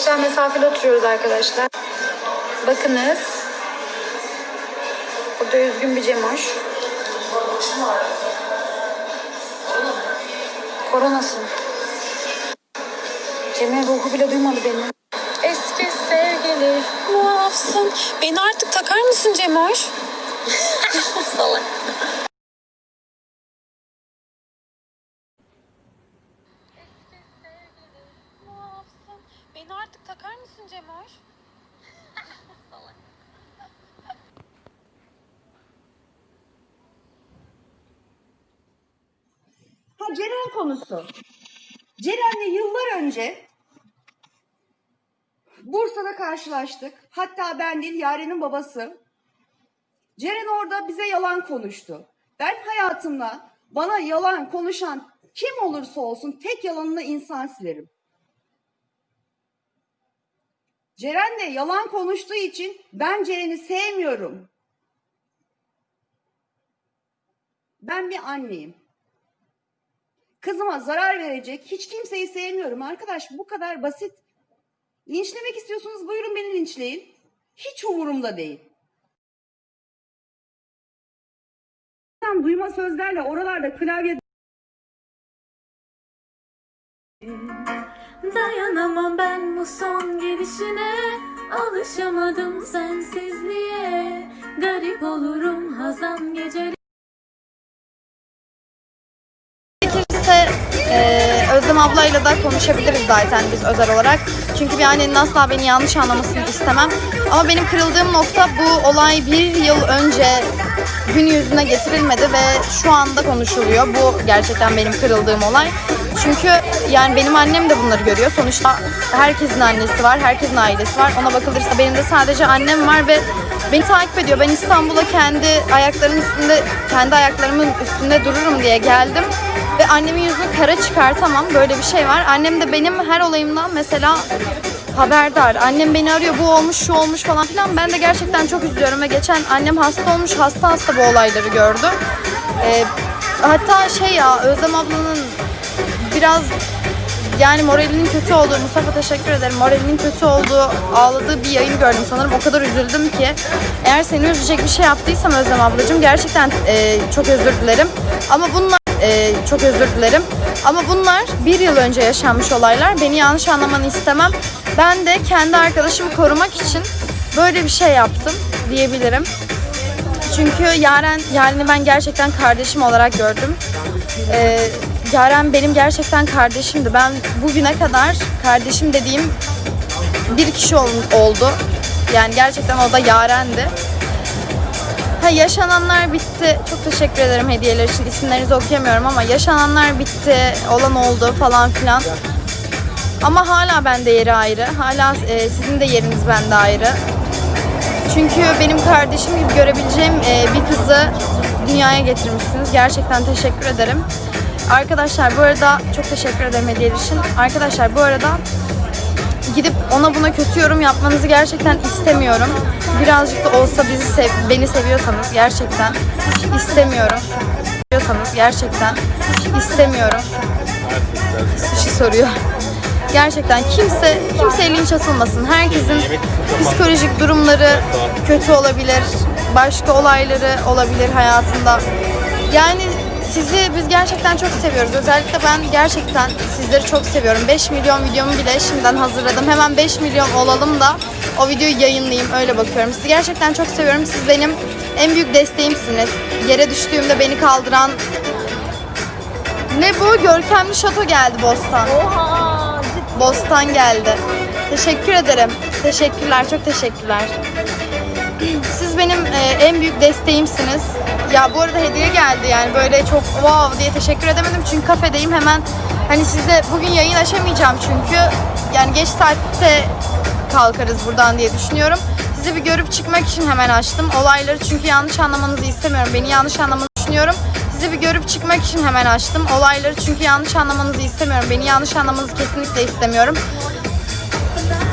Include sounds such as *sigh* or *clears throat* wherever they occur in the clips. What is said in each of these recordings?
Sosyal mesafeli oturuyoruz arkadaşlar. Bakınız. Burada üzgün bir Cemoş. Koronasın. Cem'in ruhu bile duymadı beni. Eski sevgili muafsın. Beni artık takar mısın Cemoş? *laughs* Salak. Beni artık takar mısın Cemoş? Ha Ceren konusu. Ceren'le yıllar önce Bursa'da karşılaştık. Hatta ben değil Yaren'in babası. Ceren orada bize yalan konuştu. Ben hayatımda bana yalan konuşan kim olursa olsun tek yalanını insan silerim. Ceren de yalan konuştuğu için ben Ceren'i sevmiyorum. Ben bir anneyim. Kızıma zarar verecek hiç kimseyi sevmiyorum arkadaş. Bu kadar basit. Linçlemek istiyorsunuz buyurun beni linçleyin. Hiç umurumda değil. Duyma sözlerle oralarda klavye Dayanamam ben bu son gidişine Alışamadım sensizliğe Garip olurum hazan geceleri ablayla da konuşabiliriz zaten biz özel olarak. Çünkü bir annenin asla beni yanlış anlamasını istemem. Ama benim kırıldığım nokta bu olay bir yıl önce gün yüzüne getirilmedi ve şu anda konuşuluyor. Bu gerçekten benim kırıldığım olay. Çünkü yani benim annem de bunları görüyor. Sonuçta herkesin annesi var, herkesin ailesi var. Ona bakılırsa benim de sadece annem var ve beni takip ediyor. Ben İstanbul'a kendi ayaklarımın üstünde, kendi ayaklarımın üstünde dururum diye geldim. Ve annemin yüzünü kara çıkartamam. Böyle bir şey var. Annem de benim her olayımdan mesela haberdar. Annem beni arıyor bu olmuş şu olmuş falan filan. Ben de gerçekten çok üzülüyorum ve geçen annem hasta olmuş hasta hasta bu olayları gördü. Ee, hatta şey ya Özlem ablanın biraz yani moralinin kötü olduğu, Mustafa teşekkür ederim. Moralinin kötü olduğu, ağladığı bir yayın gördüm sanırım. O kadar üzüldüm ki. Eğer seni üzecek bir şey yaptıysam Özlem ablacığım gerçekten e, çok özür dilerim. Ama bunlar e, çok özür dilerim. Ama bunlar bir yıl önce yaşanmış olaylar. Beni yanlış anlamanı istemem. Ben de kendi arkadaşımı korumak için böyle bir şey yaptım diyebilirim. Çünkü Yaren, Yaren'i ben gerçekten kardeşim olarak gördüm. Ee, Yaren benim gerçekten kardeşimdi. Ben bugüne kadar kardeşim dediğim bir kişi ol- oldu. Yani gerçekten o da Yaren'di. Ha yaşananlar bitti. Çok teşekkür ederim hediyeler için. İsimlerinizi okuyamıyorum ama yaşananlar bitti. Olan oldu falan filan. Ama hala bende yeri ayrı. Hala e, sizin de yeriniz bende ayrı. Çünkü benim kardeşim gibi görebileceğim e, bir kızı dünyaya getirmişsiniz. Gerçekten teşekkür ederim. Arkadaşlar bu arada çok teşekkür ederim hediyeler için. Arkadaşlar bu arada gidip ona buna kötü yorum yapmanızı gerçekten istemiyorum. Birazcık da olsa bizi sev, beni seviyorsanız gerçekten istemiyorum. Seviyorsanız gerçekten istemiyorum. Sushi soruyor. Gerçekten kimse kimseye linç atılmasın. Herkesin psikolojik durumları kötü olabilir. Başka olayları olabilir hayatında. Yani sizi biz gerçekten çok seviyoruz. Özellikle ben gerçekten sizleri çok seviyorum. 5 milyon videomu bile şimdiden hazırladım. Hemen 5 milyon olalım da o videoyu yayınlayayım. Öyle bakıyorum. Sizi gerçekten çok seviyorum. Siz benim en büyük desteğimsiniz. Yere düştüğümde beni kaldıran ne bu? Görkemli şato geldi Bostan. Oha. Bostan geldi. Teşekkür ederim. Teşekkürler, çok teşekkürler. Benim e, en büyük desteğimsiniz. Ya bu arada hediye geldi yani böyle çok wow diye teşekkür edemedim çünkü kafedeyim hemen hani size bugün yayın açamayacağım çünkü yani geç saatte kalkarız buradan diye düşünüyorum. Sizi bir görüp çıkmak için hemen açtım. Olayları çünkü yanlış anlamanızı istemiyorum. Beni yanlış anlamanızı düşünüyorum. Sizi bir görüp çıkmak için hemen açtım. Olayları çünkü yanlış anlamanızı istemiyorum. Beni yanlış anlamanızı kesinlikle istemiyorum.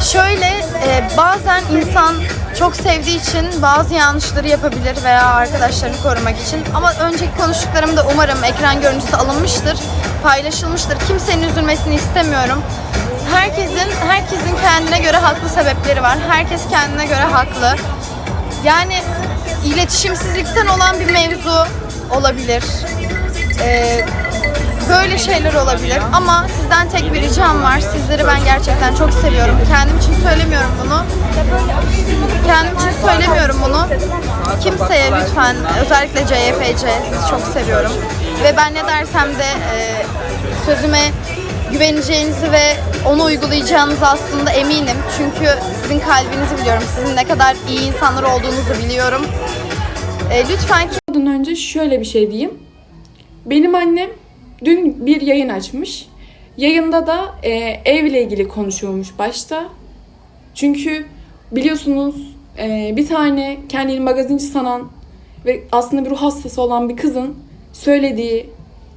Şöyle e, bazen insan çok sevdiği için bazı yanlışları yapabilir veya arkadaşlarını korumak için. Ama önceki konuştuklarımda umarım ekran görüntüsü alınmıştır, paylaşılmıştır. Kimsenin üzülmesini istemiyorum. Herkesin, herkes herkesin kendine göre haklı sebepleri var. Herkes kendine göre haklı. Yani iletişimsizlikten olan bir mevzu olabilir. Ee, böyle şeyler olabilir ama sizden tek bir ricam var. Sizleri ben gerçekten çok seviyorum. Kendim için söylemiyorum bunu. Kendim için söylemiyorum bunu. Kimseye lütfen özellikle CYFC sizi çok seviyorum. Ve ben ne dersem de e, sözüme güveneceğinizi ve onu uygulayacağınızı aslında eminim. Çünkü sizin kalbinizi biliyorum. Sizin ne kadar iyi insanlar olduğunuzu biliyorum. E, lütfen Ondan önce şöyle bir şey diyeyim. Benim annem dün bir yayın açmış. Yayında da e, evle ilgili konuşuyormuş başta. Çünkü biliyorsunuz e, bir tane kendini magazinci sanan ve aslında bir ruh hastası olan bir kızın söylediği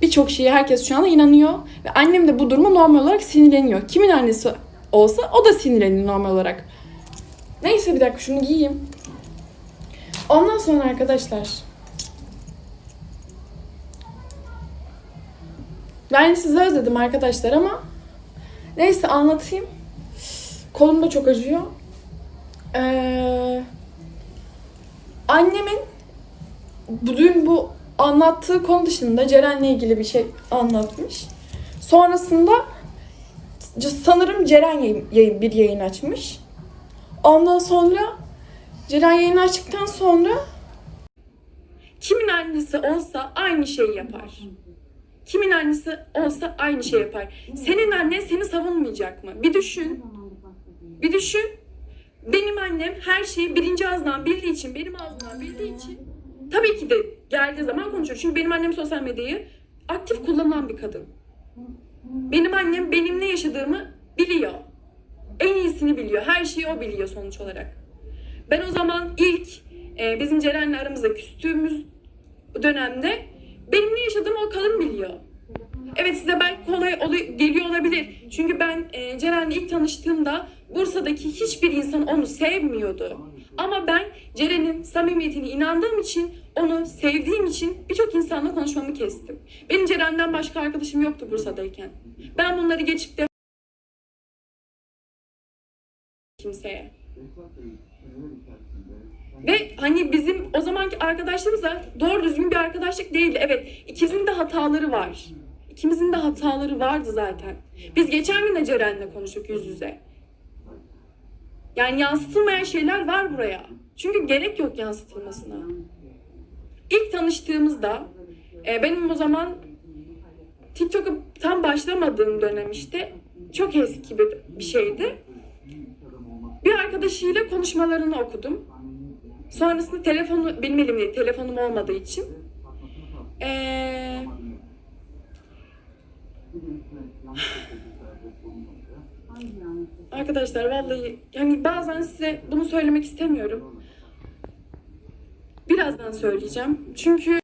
birçok şeye herkes şu anda inanıyor. Ve annem de bu duruma normal olarak sinirleniyor. Kimin annesi olsa o da sinirleniyor normal olarak. Neyse bir dakika şunu giyeyim. Ondan sonra arkadaşlar Ben sizi özledim arkadaşlar ama neyse anlatayım. Kolum da çok acıyor. Ee, annemin dün bu anlattığı konu dışında Ceren'le ilgili bir şey anlatmış. Sonrasında sanırım Ceren yayın, yayın- bir yayın açmış. Ondan sonra Ceren yayını açtıktan sonra kimin annesi olsa aynı şeyi yapar. Kimin annesi olsa aynı şey yapar. Senin annen seni savunmayacak mı? Bir düşün. Bir düşün. Benim annem her şeyi birinci ağızdan bildiği için, benim ağzımdan bildiği için tabii ki de geldiği zaman konuşur. Çünkü benim annem sosyal medyayı aktif kullanan bir kadın. Benim annem benim ne yaşadığımı biliyor. En iyisini biliyor. Her şeyi o biliyor sonuç olarak. Ben o zaman ilk e, bizim Ceren'le aramızda küstüğümüz dönemde benim ne yaşadığımı o kadın biliyor. Evet size belki kolay olu- geliyor olabilir. Çünkü ben e, Ceren'le ilk tanıştığımda Bursa'daki hiçbir insan onu sevmiyordu. Ama ben Ceren'in samimiyetine inandığım için, onu sevdiğim için birçok insanla konuşmamı kestim. Benim Ceren'den başka arkadaşım yoktu Bursa'dayken. Ben bunları geçip de kimseye. Ve hani bizim o zamanki arkadaşlığımız da doğru düzgün bir arkadaşlık değildi. Evet ikimizin de hataları var. İkimizin de hataları vardı zaten. Biz geçen gün de Ceren'le konuştuk yüz yüze. Yani yansıtılmayan şeyler var buraya. Çünkü gerek yok yansıtılmasına. İlk tanıştığımızda e, benim o zaman TikTok'a tam başlamadığım dönem işte çok eski bir şeydi. Bir arkadaşıyla konuşmalarını okudum. Sonrasında telefonu benim elimde telefonum olmadığı için ee, arkadaşlar vallahi yani bazen size bunu söylemek istemiyorum. Birazdan söyleyeceğim. Çünkü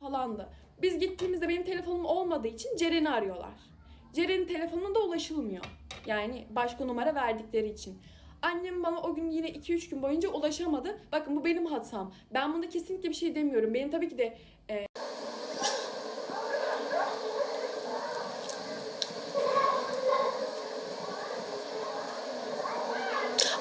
falandı. Biz gittiğimizde benim telefonum olmadığı için Ceren'i arıyorlar. Ceren'in telefonuna da ulaşılmıyor. Yani başka numara verdikleri için. Annem bana o gün yine 2-3 gün boyunca ulaşamadı. Bakın bu benim hatam. Ben bunda kesinlikle bir şey demiyorum. Benim tabii ki de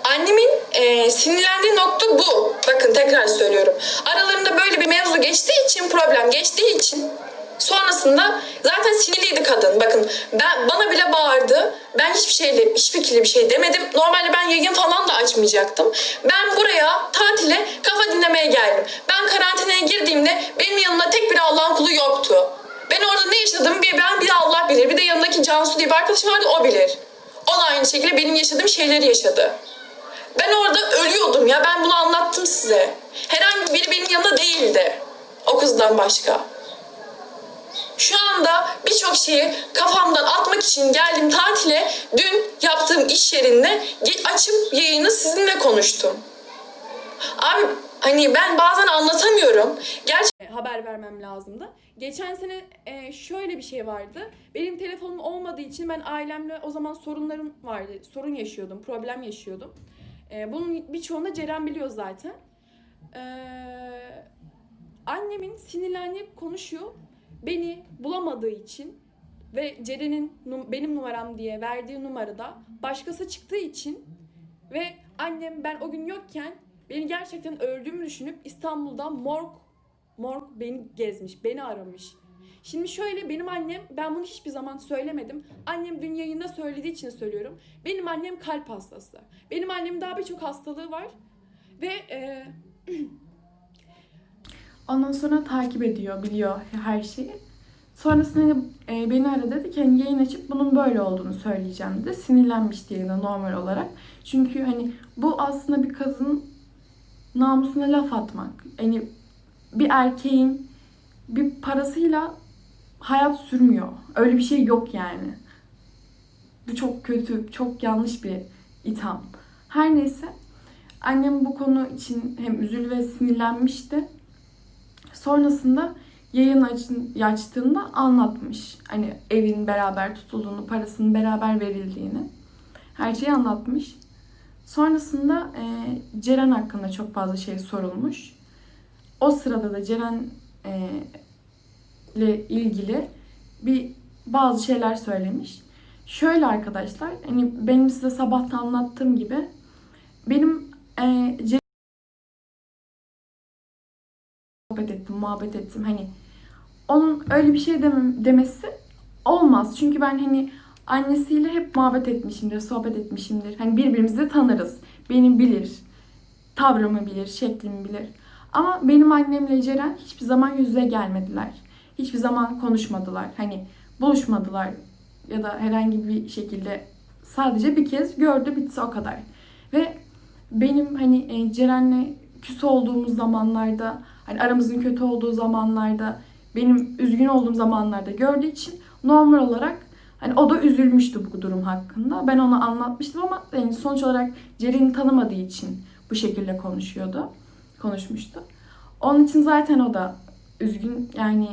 Annemin e, sinirlendiği nokta bu. Bakın tekrar söylüyorum. Aralarında böyle bir mevzu geçtiği için, problem geçtiği için sonrasında zaten sinirliydi kadın. Bakın ben bana bile bağırdı. Ben hiçbir şeyle, hiçbir kirli bir şey demedim. Normalde ben yayın falan da açmayacaktım. Ben buraya tatile kafa dinlemeye geldim. Ben karantinaya girdiğimde benim yanımda tek bir Allah'ın kulu yoktu. Ben orada ne yaşadığımı bir ben bir Allah bilir. Bir de yanındaki Cansu diye bir arkadaşım vardı o bilir. O da aynı şekilde benim yaşadığım şeyleri yaşadı. Ben orada ölüyordum ya. Ben bunu anlattım size. Herhangi biri benim yanında değildi. O kızdan başka. Şu anda birçok şeyi kafamdan atmak için geldim tatile. Dün yaptığım iş yerinde açıp yayını sizinle konuştum. Abi hani ben bazen anlatamıyorum. Gerçekten haber vermem lazımdı. Geçen sene e, şöyle bir şey vardı. Benim telefonum olmadığı için ben ailemle o zaman sorunlarım vardı. Sorun yaşıyordum, problem yaşıyordum. E, bunun birçoğunu Ceren biliyor zaten. E, annemin sinirlendiği konuşuyor. Beni bulamadığı için ve Ceren'in num- benim numaram diye verdiği numarada başkası çıktığı için ve annem ben o gün yokken beni gerçekten öldüğümü düşünüp İstanbul'dan morg morg beni gezmiş, beni aramış. Şimdi şöyle benim annem ben bunu hiçbir zaman söylemedim. Annem dün yayında söylediği için söylüyorum. Benim annem kalp hastası. Benim annemin daha birçok hastalığı var ve e, *clears throat* Ondan sonra takip ediyor, biliyor her şeyi. Sonrasında hani, e, beni aradı dedi ki hani yayın açıp bunun böyle olduğunu söyleyeceğim dedi. Sinirlenmişti yine normal olarak. Çünkü hani bu aslında bir kadının namusuna laf atmak. Hani bir erkeğin bir parasıyla hayat sürmüyor. Öyle bir şey yok yani. Bu çok kötü, çok yanlış bir itham. Her neyse annem bu konu için hem üzül ve sinirlenmişti. Sonrasında yayın açın, açtığında anlatmış. Hani evin beraber tutulduğunu, parasının beraber verildiğini. Her şeyi anlatmış. Sonrasında e, Ceren hakkında çok fazla şey sorulmuş. O sırada da Ceren e, ile ilgili bir bazı şeyler söylemiş. Şöyle arkadaşlar, hani benim size sabahta anlattığım gibi benim e, sohbet ettim, muhabbet ettim. Hani onun öyle bir şey demem, demesi olmaz. Çünkü ben hani annesiyle hep muhabbet etmişimdir, sohbet etmişimdir. Hani birbirimizi de tanırız. Beni bilir. Tavrımı bilir, şeklimi bilir. Ama benim annemle Ceren hiçbir zaman yüz yüze gelmediler. Hiçbir zaman konuşmadılar. Hani buluşmadılar ya da herhangi bir şekilde sadece bir kez gördü bitti o kadar. Ve benim hani e, Ceren'le küs olduğumuz zamanlarda, hani aramızın kötü olduğu zamanlarda, benim üzgün olduğum zamanlarda gördüğü için normal olarak hani o da üzülmüştü bu durum hakkında. Ben ona anlatmıştım ama yani sonuç olarak Ceren'i tanımadığı için bu şekilde konuşuyordu. Konuşmuştu. Onun için zaten o da üzgün yani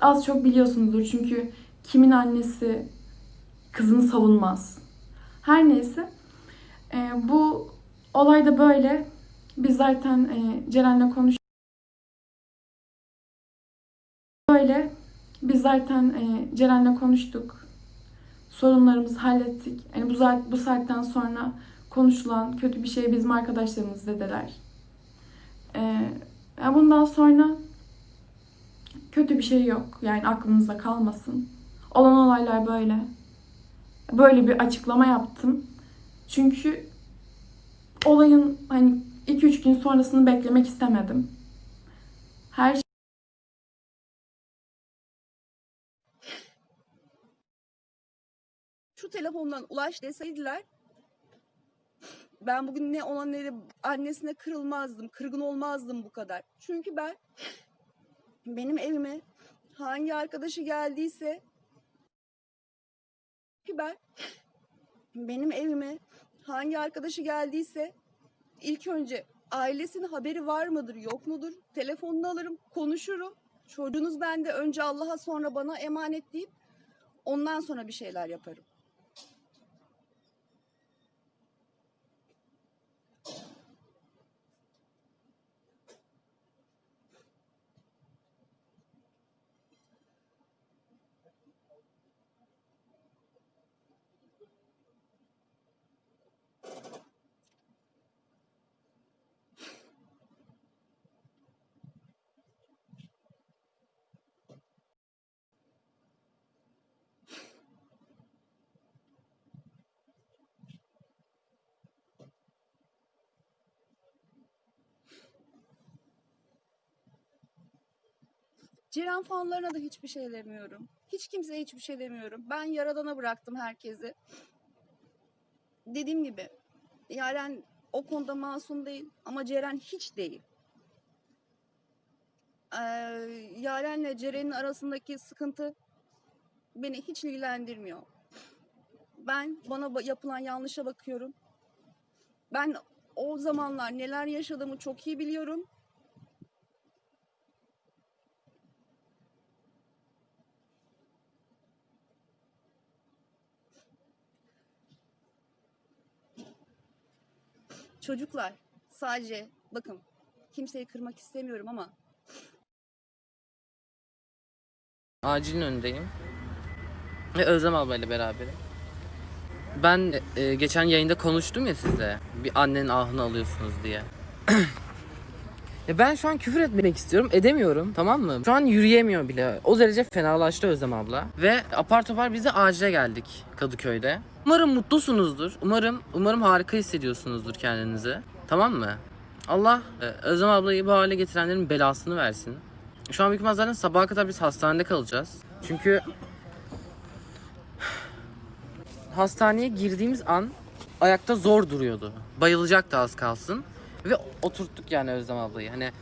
az çok biliyorsunuzdur çünkü kimin annesi kızını savunmaz. Her neyse e, bu olay da böyle. Biz zaten e, Ceren'le konuş böyle. Biz zaten e, Ceren'le konuştuk. Sorunlarımızı hallettik. Yani bu saat bu saatten sonra konuşulan kötü bir şey bizim arkadaşlarımız dediler. E, bundan sonra kötü bir şey yok. Yani aklınızda kalmasın. Olan olaylar böyle. Böyle bir açıklama yaptım. Çünkü olayın hani 2-3 gün sonrasını beklemek istemedim. Her telefondan ulaş deseydiler ben bugün ne ona ne de annesine kırılmazdım, kırgın olmazdım bu kadar. Çünkü ben benim evime hangi arkadaşı geldiyse ki ben benim evime hangi arkadaşı geldiyse ilk önce ailesinin haberi var mıdır yok mudur telefonunu alırım konuşurum çocuğunuz bende önce Allah'a sonra bana emanet deyip ondan sonra bir şeyler yaparım. Ceren fanlarına da hiçbir şey demiyorum. Hiç kimseye hiçbir şey demiyorum. Ben Yaradan'a bıraktım herkesi. Dediğim gibi Yaren o konuda masum değil ama Ceren hiç değil. Ee, Yaren'le Ceren'in arasındaki sıkıntı beni hiç ilgilendirmiyor. Ben bana ba- yapılan yanlışa bakıyorum. Ben o zamanlar neler yaşadığımı çok iyi biliyorum. Çocuklar sadece bakın kimseyi kırmak istemiyorum ama Acilin önündeyim. Ve Özlem ablayla beraberim. Ben e, geçen yayında konuştum ya sizle. Bir annenin ahını alıyorsunuz diye. *clears throat* ya ben şu an küfür etmek istiyorum. Edemiyorum tamam mı? Şu an yürüyemiyor bile. O derece fenalaştı Özlem abla. Ve apar topar biz de acile geldik Kadıköy'de. Umarım mutlusunuzdur. Umarım umarım harika hissediyorsunuzdur kendinizi. Tamam mı? Allah e, Özlem ablayı bu hale getirenlerin belasını versin. Şu an büyük zaten sabaha kadar biz hastanede kalacağız. Çünkü *sighs* hastaneye girdiğimiz an ayakta zor duruyordu. Bayılacaktı az kalsın. Ve oturttuk yani Özlem ablayı. Hani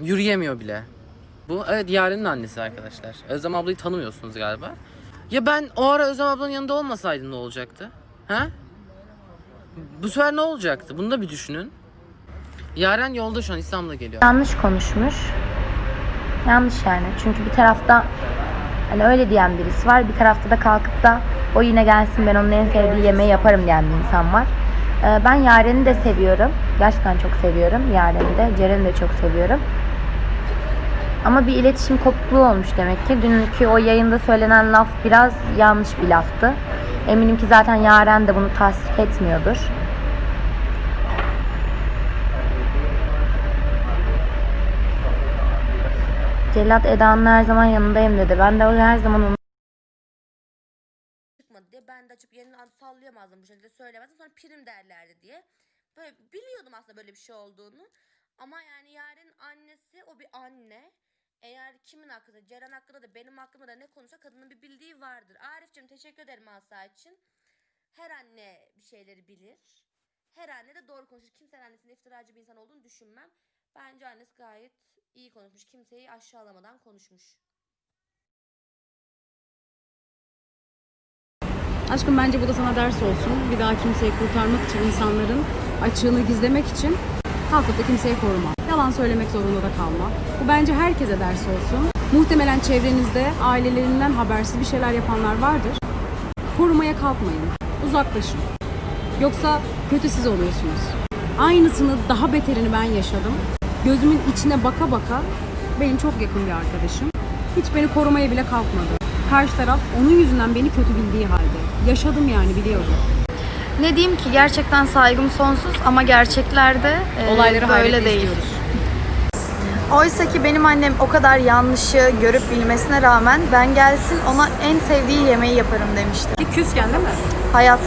yürüyemiyor bile. Bu evet Yaren'in annesi arkadaşlar. Özlem ablayı tanımıyorsunuz galiba. Ya ben o ara Özlem ablanın yanında olmasaydım ne olacaktı? Ha? Bu sefer ne olacaktı? Bunu da bir düşünün. Yaren yolda şu an İstanbul'a geliyor. Yanlış konuşmuş. Yanlış yani. Çünkü bir tarafta hani öyle diyen birisi var. Bir tarafta da kalkıp da o yine gelsin ben onun en sevdiği yemeği yaparım diyen bir insan var. Ee, Ben Yaren'i de seviyorum. Gerçekten çok seviyorum Yaren'i de. Ceren'i de çok seviyorum. Ama bir iletişim kopukluğu olmuş demek ki. Dünkü o yayında söylenen laf biraz yanlış bir laftı. Eminim ki zaten Yaren de bunu tasdik etmiyordur. Cellat Eda'nın her zaman yanındayım dedi. Ben de her zaman onu açıp yerini sallayamazdım bu şekilde söylemezdim. Sonra prim derlerdi diye. Böyle biliyordum aslında böyle bir şey olduğunu. Ama yani Yaren'in annesi o bir anne. Eğer kimin hakkında, Ceren hakkında da benim hakkımda da ne konuşsa kadının bir bildiği vardır. Arif'cim teşekkür ederim Asa için. Her anne bir şeyleri bilir. Her anne de doğru konuşur. Kimsenin annesinin iftiracı bir insan olduğunu düşünmem. Bence annesi gayet iyi konuşmuş. Kimseyi aşağılamadan konuşmuş. Aşkım bence bu da sana ders olsun. Bir daha kimseyi kurtarmak için insanların açığını gizlemek için kalkıp da kimseyi koruma. Yalan söylemek zorunda da kalma. Bu bence herkese ders olsun. Muhtemelen çevrenizde ailelerinden habersiz bir şeyler yapanlar vardır. Korumaya kalkmayın. Uzaklaşın. Yoksa kötü siz oluyorsunuz. Aynısını daha beterini ben yaşadım. Gözümün içine baka baka benim çok yakın bir arkadaşım. Hiç beni korumaya bile kalkmadı. Karşı taraf onun yüzünden beni kötü bildiği halde. Yaşadım yani biliyorum. Ne diyeyim ki gerçekten saygım sonsuz ama gerçeklerde e, Olayları böyle değil. izliyoruz. Oysa ki benim annem o kadar yanlışı görüp bilmesine rağmen ben gelsin ona en sevdiği yemeği yaparım demişti. Ki küsken değil mi? Hayat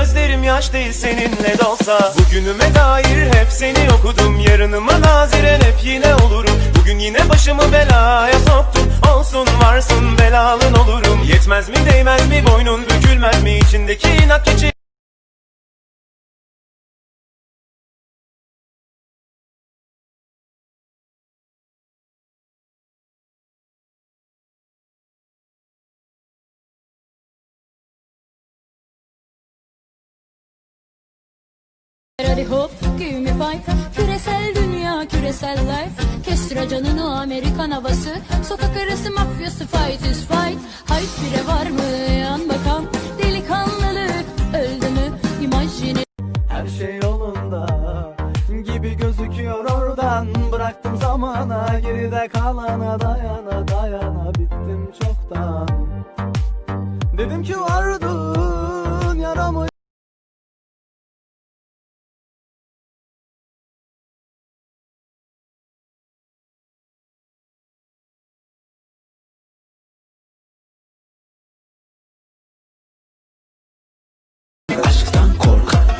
Gözlerim yaş değil seninle dolsa. Bugünüme dair hep seni okudum. Yarınıma naziren hep yine olurum. Bugün yine başımı belaya soktum. Olsun varsın belalın olurum. Yetmez mi değmez mi boynun bükülmez mi? İçindeki inat keçi Hadi hop give me five Küresel dünya küresel life. Kestir canını Amerikan havası. Sokak arası mafyası fight is fight. Hayt bire var mı? Yan bakan Delikanlılık öldü mü? İmajini Her şey yolunda gibi gözüküyor oradan. Bıraktım zamana geride kalana dayana dayana. Bittim çoktan. Dedim ki vardın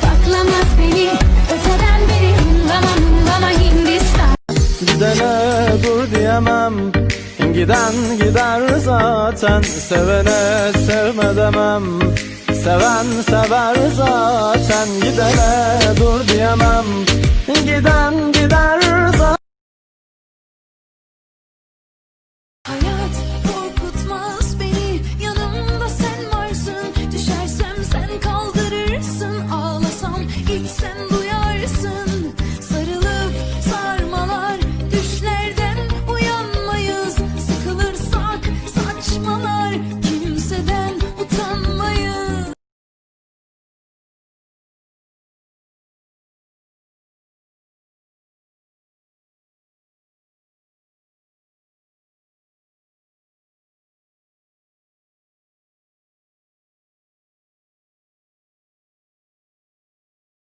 Saklamaz beni öteden beri Hınlama hınlama Hindistan. Gidene dur diyemem Giden gider zaten. Sevene sevme demem Seven sever zaten. Gidene dur diyemem Giden gider zaten